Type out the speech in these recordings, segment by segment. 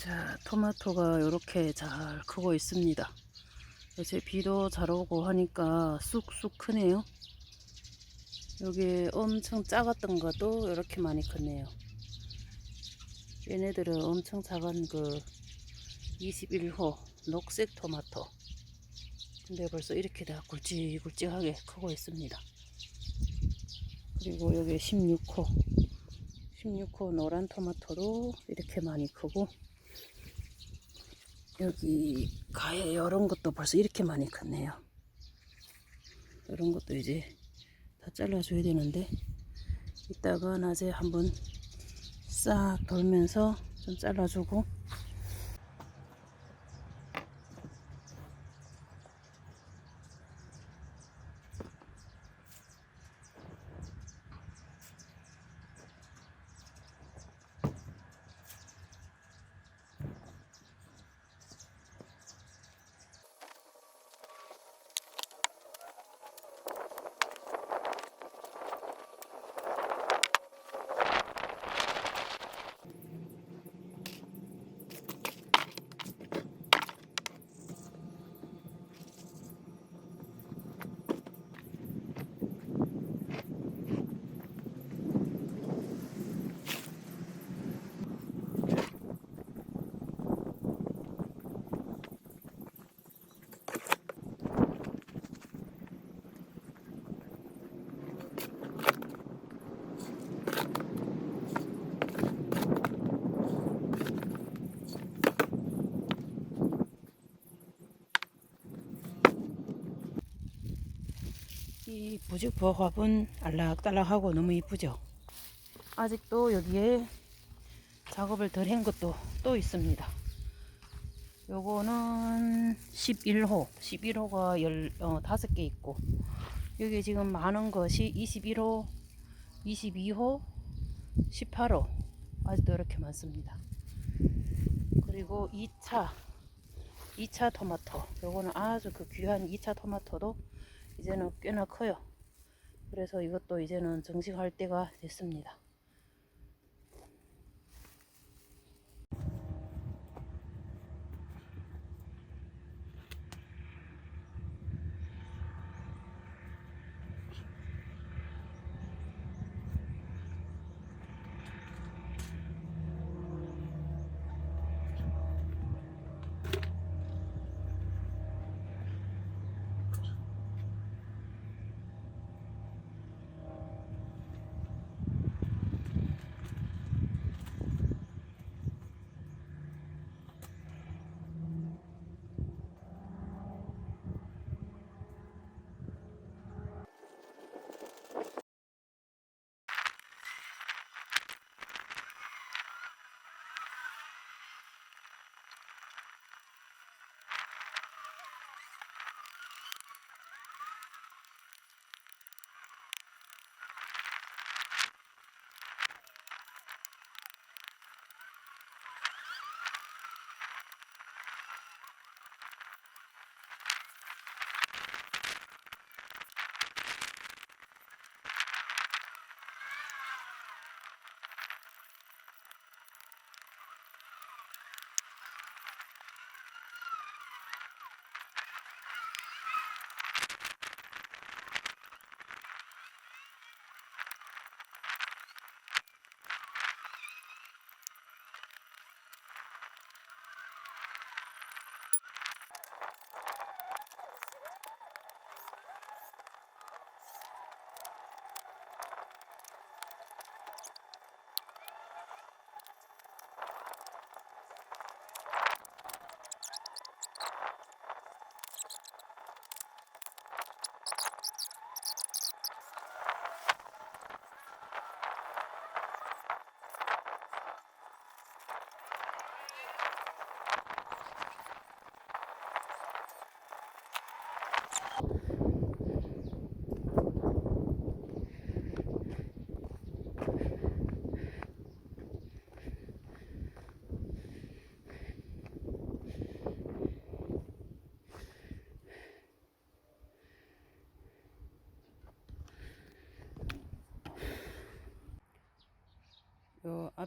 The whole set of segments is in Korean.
자, 토마토가 이렇게 잘 크고 있습니다. 이제 비도 잘 오고 하니까 쑥쑥 크네요. 여기 엄청 작았던 것도 이렇게 많이 컸네요. 얘네들은 엄청 작은 그 21호 녹색 토마토. 근데 벌써 이렇게 다 굵직굵직하게 크고 있습니다. 그리고 여기 16호. 16호 노란 토마토도 이렇게 많이 크고 여기 가에 이런 것도 벌써 이렇게 많이 컸네요. 이런 것도 이제 다 잘라줘야 되는데 이따가 낮에 한번 싹 돌면서 좀 잘라주고 이 부직포화분 알락달락하고 너무 이쁘죠? 아직도 여기에 작업을 덜 한 것도 또 있습니다. 요거는 11호, 11호가 열, 어, 5개 있고, 여기 지금 많은 것이 21호, 22호, 18호, 아직도 이렇게 많습니다. 그리고 2차, 2차 토마토, 요거는 아주 그 귀한 2차 토마토도 이제는 꽤나 커요. 그래서 이것도 이제는 정식할 때가 됐습니다.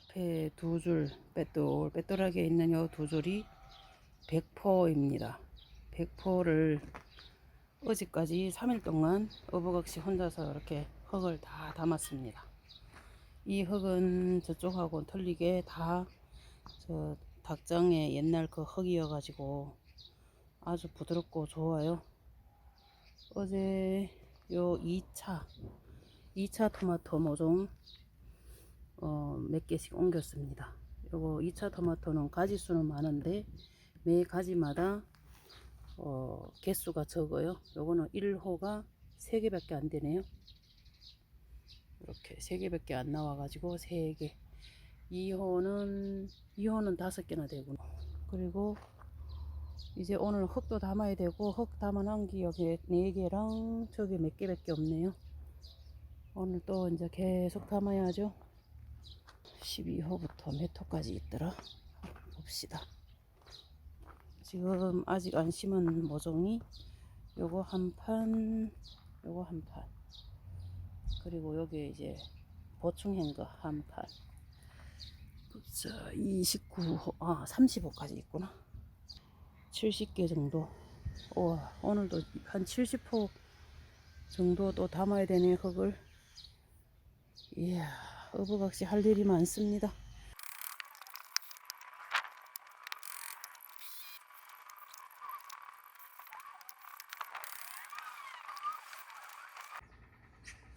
앞에 두 줄 빼돌 빼돌하게 있는 요 두 줄이 백포입니다. 백포를 어제까지 3일 동안 어부각시 혼자서 이렇게 흙을 다 담았습니다. 이 흙은 저쪽하고 틀리게 다 저 닭장의 옛날 그 흙이어 가지고 아주 부드럽고 좋아요. 어제 요 2차 2차 토마토 모종 어, 몇 개씩 옮겼습니다. 요거 2차 토마토는 가지 수는 많은데 매 가지마다 어, 개수가 적어요. 요거는 1호가 3개밖에 안 되네요. 이렇게 3개밖에 안 나와가지고 3개. 2호는 2호는 5개나 되구나. 그리고 이제 오늘 흙도 담아야 되고 흙 담아놓은 게 여기 4개랑 저기 몇 개밖에 없네요. 오늘 또 이제 계속 담아야죠. 12호부터 몇 호까지 있더라. 봅시다. 지금 아직 안 심은 모종이 요거 한 판, 요거 한 판. 그리고 여기 이제 보충한 거 한 판. 자, 29호, 아, 35까지 있구나. 70개 정도. 우와, 오늘도 한 70호 정도 또 담아야 되네, 흙을. 이야, 어부각시 할 일이 많습니다.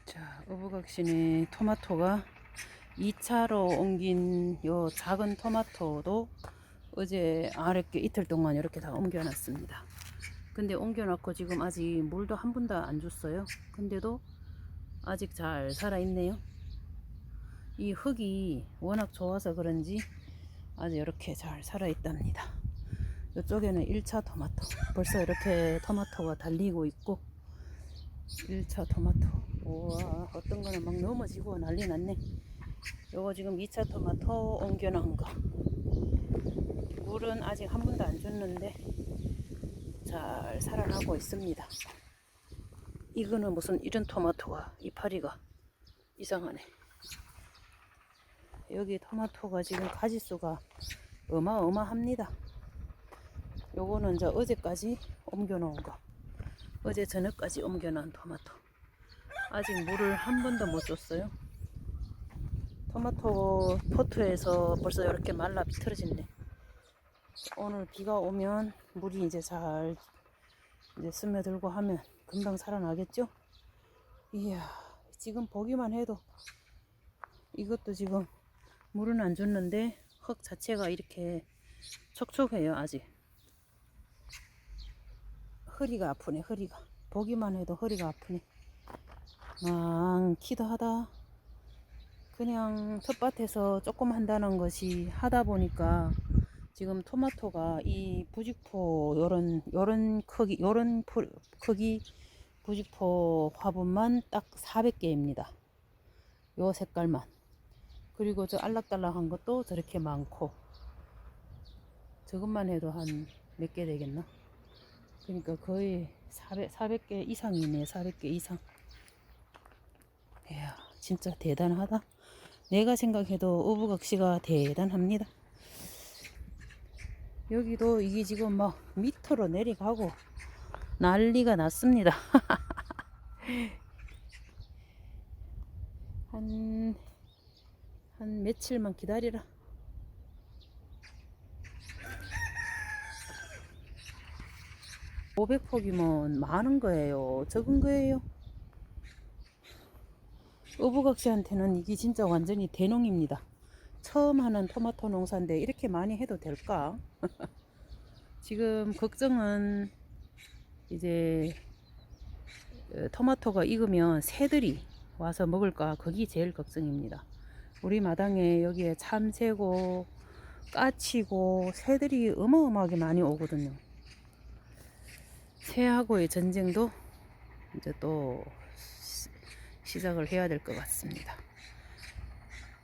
자, 어부각시네 토마토가 2차로 옮긴 요 작은 토마토도 어제 아랫게 이틀 동안 이렇게 다 옮겨놨습니다. 근데 옮겨놨고 지금 아직 물도 한 번도 안 줬어요. 근데도 아직 잘 살아있네요. 이 흙이 워낙 좋아서 그런지 아주 이렇게 잘 살아 있답니다. 이쪽에는 1차 토마토. 벌써 이렇게 토마토가 달리고 있고 1차 토마토. 우와, 어떤 거는 막 넘어지고 난리 났네. 요거 지금 2차 토마토 옮겨 놓은 거. 물은 아직 한 번도 안 줬는데 잘 살아나고 있습니다. 이거는 무슨 이런 토마토가 이파리가 이상하네. 여기 토마토가 지금 가지수가 어마어마합니다. 요거는 이제 어제까지 옮겨놓은 거. 어제 저녁까지 옮겨놓은 토마토. 아직 물을 한 번도 못 줬어요. 토마토 포트에서 벌써 이렇게 말라 비틀어졌네. 오늘 비가 오면 물이 이제 잘 이제 스며들고 하면 금방 살아나겠죠? 이야, 지금 보기만 해도 이것도 지금 물은 안 줬는데 흙 자체가 이렇게 촉촉해요, 아직. 허리가 아프네, 허리가. 보기만 해도 허리가 아프네. 많기도 하다. 그냥 텃밭에서 조금 한다는 것이 하다 보니까 지금 토마토가 이 부직포 요런 요런 크기 요런 푸- 크기 부직포 화분만 딱 400개입니다. 요 색깔만. 그리고 저 알락달락한 것도 저렇게 많고 저것만 해도 한 몇 개 되겠나? 그러니까 거의 400, 400개 이상이네 400개 이상. 이야 진짜 대단하다. 내가 생각해도 어부각시가 대단합니다. 여기도 이게 지금 막 밑으로 내려가고 난리가 났습니다. 한, 한 며칠만 기다리라. 오백 폭이면 많은 거예요. 적은 거예요. 어부각시한테는 이게 진짜 완전히 대농입니다. 처음 하는 토마토 농사인데 이렇게 많이 해도 될까? 지금 걱정은 이제 어, 토마토가 익으면 새들이 와서 먹을까 그게 제일 걱정입니다. 우리 마당에 여기에 참새고 까치고 새들이 어마어마하게 많이 오거든요. 새하고의 전쟁도 이제 또 시- 시작을 해야 될 것 같습니다.